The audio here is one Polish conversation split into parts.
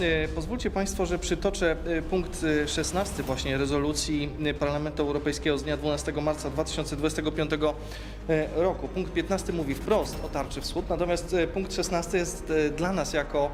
E, Pozwólcie Państwo, że przytoczę e, punkt e, 16 właśnie rezolucji Parlamentu Europejskiego z dnia 12 marca 2025 e, roku. Punkt 15 mówi wprost o tarczy wschód, natomiast punkt 16 jest dla nas jako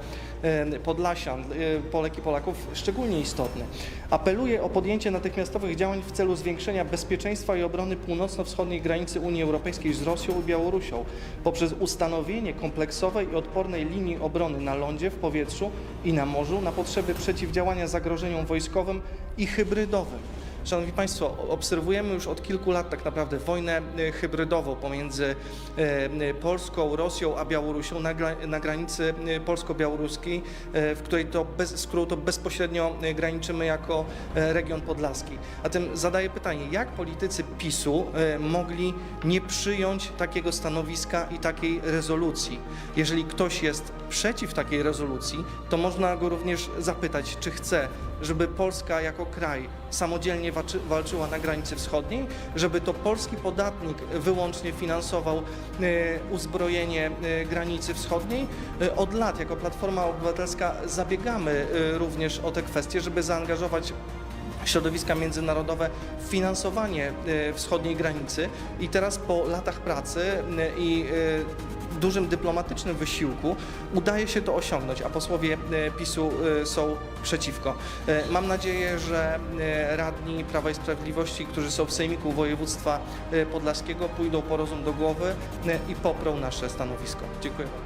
Podlasian, Polek i Polaków szczególnie istotny. Apeluje o podjęcie natychmiastowych działań w celu zwiększenia bezpieczeństwa i obrony północno-wschodniej granicy Unii Europejskiej z Rosją i Białorusią poprzez ustanowienie kompleksowej i odpornej linii obrony na lądzie, w powietrzu i na morzu na potrzeby przeciwdziałania zagrożeniom wojskowym i hybrydowym. Szanowni Państwo, obserwujemy już od kilku lat tak naprawdę wojnę e, hybrydową pomiędzy e, Polską, Rosją a Białorusią na, na granicy e, polsko-białoruskiej, w której to bez, z którą to bezpośrednio graniczymy jako region podlaski. A tym zadaję pytanie, jak politycy PiSu mogli nie przyjąć takiego stanowiska i takiej rezolucji? Jeżeli ktoś jest przeciw takiej rezolucji, to można go również zapytać, czy chce, żeby Polska jako kraj samodzielnie walczy, walczyła na granicy wschodniej, żeby to polski podatnik wyłącznie finansował e, uzbrojenie e, granicy wschodniej. E, od lat jako Platforma Obywatelska zabiegamy również o te kwestie, żeby zaangażować środowiska międzynarodowe finansowanie e, wschodniej granicy i teraz po latach pracy e, i e, dużym dyplomatycznym wysiłku udaje się to osiągnąć, a posłowie PiSu są przeciwko. Mam nadzieję, że radni Prawa i Sprawiedliwości, którzy są w Sejmiku Województwa Podlaskiego pójdą po rozum do głowy i poprą nasze stanowisko. Dziękuję.